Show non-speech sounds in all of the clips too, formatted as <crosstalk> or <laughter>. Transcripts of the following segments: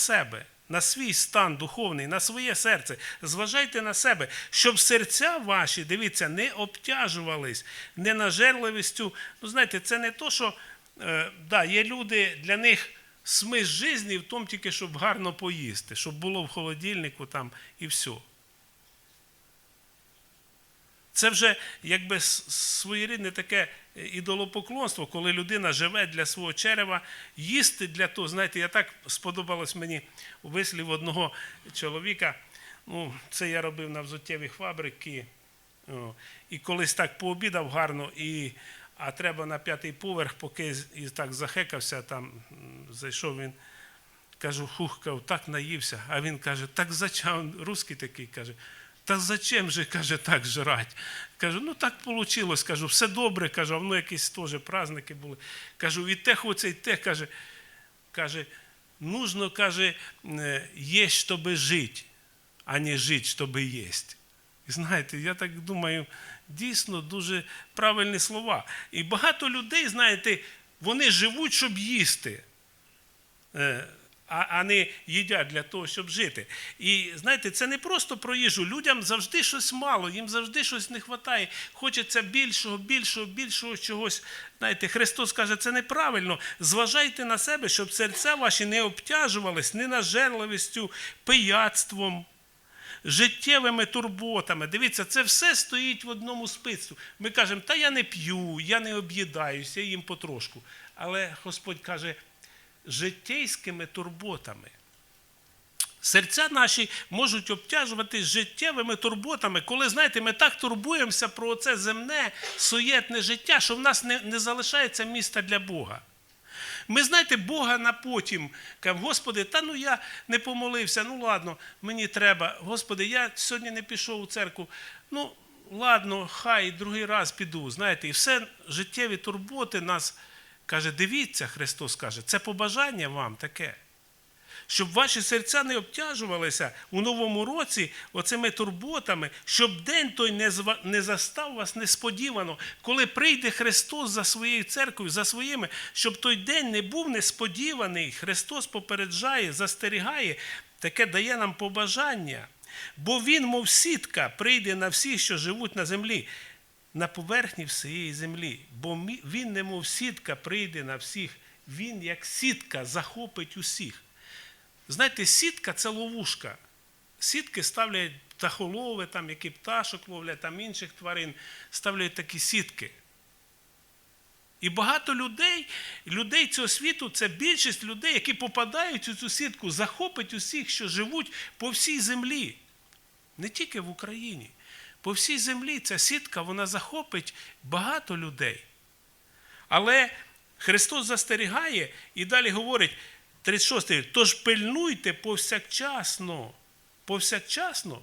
себе, на свій стан духовний, на своє серце. Зважайте на себе, щоб серця ваші, дивіться, не обтяжувались ненажерливістю. Ну, знаєте, це не то, що е, да, є люди, для них смисл житті в тому тільки, щоб гарно поїсти, щоб було в холодильнику там і все. Це вже якби своєрідне таке ідолопоклонство, коли людина живе для свого черева, їсти для того. Знаєте, я так сподобалось мені вислів одного чоловіка. Ну, це я робив на взуттєвій фабрики. І колись так пообідав гарно, і, а треба на п'ятий поверх, поки і так захекався, там зайшов він. Кажу, хух, так наївся. А він каже, так зачем? Русський такий каже, та зачем же, <laughs> каже, так жрать? Кажу, ну так вийшло. Кажу, все добре, кажу, а воно якісь теж праздники були. Кажу, і те хоче, і те, каже, каже, нужно, каже, е, щоб жити, а не жити, щоб їсти. І знаєте, я так думаю, дійсно дуже правильні слова. І багато людей, знаєте, вони живуть, щоб їсти. А, а не їдять для того, щоб жити. І знаєте, це не просто про їжу. Людям завжди щось мало, їм завжди щось не вистачає. Хочеться більшого, більшого, більшого чогось. Знаєте, Христос каже, це неправильно. Зважайте на себе, щоб серця ваші не обтяжувались ненажерливістю, пияцтвом. Життєвими турботами. Дивіться, це все стоїть в одному списку. Ми кажемо, та я не п'ю, я не об'їдаюся, я їм потрошку. Але Господь каже, життєйськими турботами. Серця наші можуть обтяжувати життєвими турботами, коли, знаєте, ми так турбуємося про це земне, суєтне життя, що в нас не, не залишається місця для Бога. Ми, знаєте, Бога на потім кажемо, Господи, та ну я не помолився, ну ладно, мені треба. Господи, я сьогодні не пішов у церкву. Ну, ладно, хай другий раз піду. Знаєте, і все життєві турботи нас каже, дивіться, Христос каже, це побажання вам таке. Щоб ваші серця не обтяжувалися у новому році оцими турботами, щоб день той не, не застав вас несподівано, коли прийде Христос за своєю церквою, за своїми, щоб той день не був несподіваний. Христос попереджає, застерігає, таке дає нам побажання. Бо Він, мов сітка, прийде на всіх, що живуть на землі, на поверхні всієї землі. Бо Він, немов сітка, прийде на всіх. Він, як сітка, захопить усіх. Знаєте, сітка це ловушка. Сітки ставлять птахолови, там, які пташок ловлять, там інших тварин, ставлять такі сітки. І багато людей, людей цього світу, це більшість людей, які попадають у цю сітку, захопить усіх, що живуть по всій землі. Не тільки в Україні. По всій землі ця сітка вона захопить багато людей. Але Христос застерігає і далі говорить, 36. Тож пильнуйте повсякчасно, повсякчасно,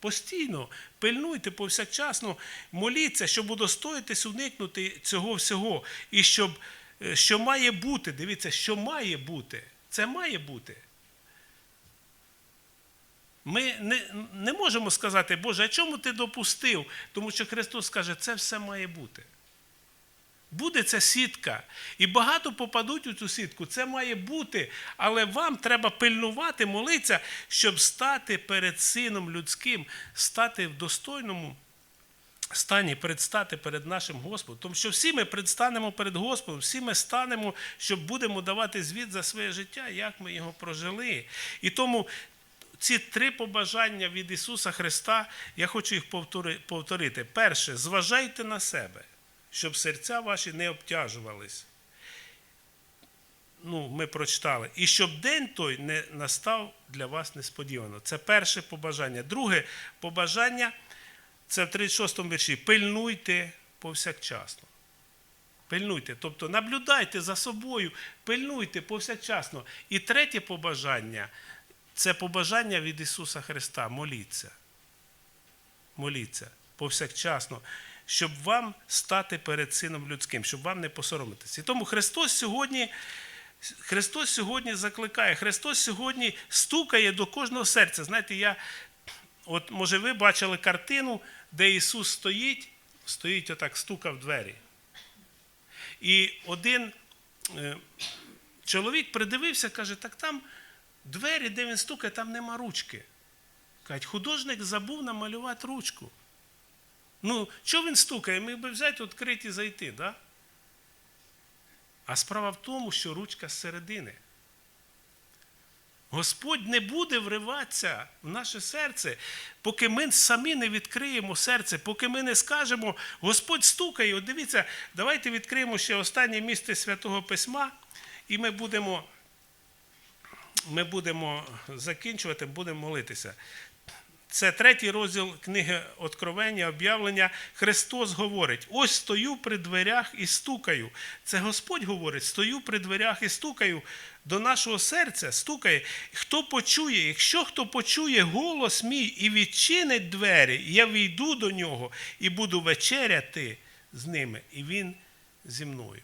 постійно, пильнуйте повсякчасно, моліться, щоб удостоїтись уникнути цього всього. І щоб, е, що має бути, дивіться, що має бути. Це має бути. Ми не, не можемо сказати, Боже, а чому ти допустив? Тому що Христос каже, це все має бути. Буде ця сітка, і багато попадуть у цю сітку. Це має бути, але вам треба пильнувати, молитися, щоб стати перед Сином людським, стати в достойному стані, предстати перед нашим Господом. Тому що всі ми предстанемо перед Господом, всі ми станемо, щоб будемо давати звіт за своє життя, як ми його прожили. І тому ці три побажання від Ісуса Христа, я хочу їх повторити. Перше, зважайте на себе, щоб серця ваші не обтяжувались. Ну, ми прочитали. І щоб день той не настав для вас несподівано. Це перше побажання. Друге побажання це в 36 му вірші. Пильнуйте повсякчасно. Пильнуйте, тобто наблюдайте за собою, пильнуйте повсякчасно. І третє побажання це побажання від Ісуса Христа. Моліться. Моліться повсякчасно, щоб вам стати перед Сином людським, щоб вам не посоромитися. І тому Христос сьогодні. Христос сьогодні закликає, Христос сьогодні стукає до кожного серця. Знаєте, я, от може ви бачили картину, де Ісус стоїть, стоїть отак, стука в двері. І один е, чоловік придивився, каже, так там Двері, де він стукає, там нема ручки. Кажуть, художник забув намалювати ручку. Ну, що він стукає? Міг би взяти, відкрити і зайти, да? А справа в тому, що ручка зсередини. Господь не буде вриватися в наше серце, поки ми самі не відкриємо серце, поки ми не скажемо, Господь стукає. От дивіться, давайте відкриємо ще останнє місце Святого Письма, і ми будемо, ми будемо закінчувати, будемо молитися. Це третій розділ книги Откровення, об'явлення. Христос говорить: ось стою при дверях і стукаю. Це Господь говорить: стою при дверях і стукаю. До нашого серця стукає. Хто почує, якщо хто почує голос мій і відчинить двері, я війду до нього і буду вечеряти з ними, і він зі мною.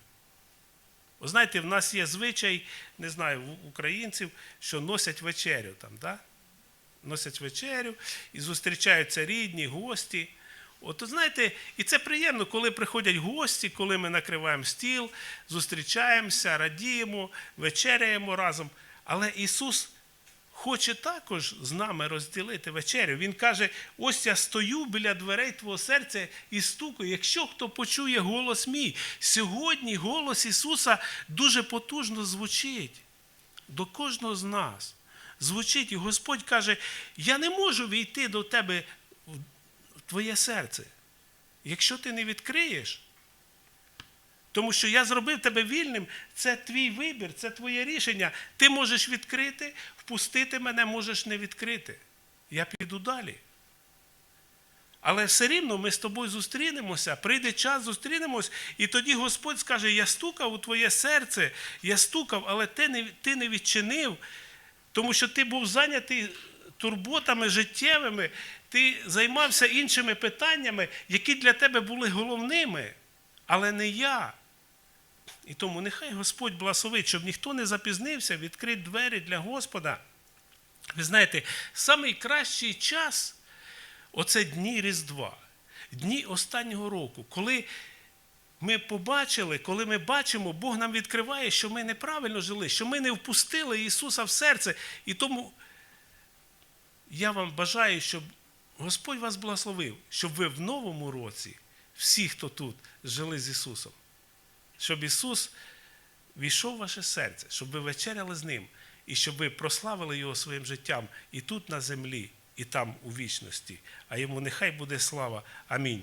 Ви знаєте, в нас є звичай, не знаю, в українців, що носять вечерю там, да? носять вечерю і зустрічаються рідні, гості. От знаєте, і це приємно, коли приходять гості, коли ми накриваємо стіл, зустрічаємося, радіємо, вечеряємо разом. Але Ісус хоче також з нами розділити вечерю. Він каже: ось я стою біля дверей твого серця і стукаю. Якщо хто почує голос мій, сьогодні голос Ісуса дуже потужно звучить до кожного з нас звучить, і Господь каже: Я не можу війти до тебе в твоє серце, якщо ти не відкриєш. Тому що я зробив тебе вільним, це твій вибір, це твоє рішення. Ти можеш відкрити, впустити мене, можеш не відкрити. Я піду далі. Але все рівно ми з тобою зустрінемося, прийде час, зустрінемось, і тоді Господь скаже: Я стукав у твоє серце, я стукав, але ти не, ти не відчинив. Тому що ти був зайнятий турботами життєвими, ти займався іншими питаннями, які для тебе були головними, але не я. І тому нехай Господь благословить, щоб ніхто не запізнився відкрити двері для Господа. Ви знаєте, найкращий час оце дні Різдва, дні останнього року, коли ми побачили, коли ми бачимо, Бог нам відкриває, що ми неправильно жили, що ми не впустили Ісуса в серце. І тому я вам бажаю, щоб Господь вас благословив, щоб ви в новому році, всі, хто тут, жили з Ісусом. Щоб Ісус війшов в ваше серце, щоб ви вечеряли з Ним, і щоб ви прославили Його своїм життям і тут на землі, і там у вічності. А йому нехай буде слава. Амінь.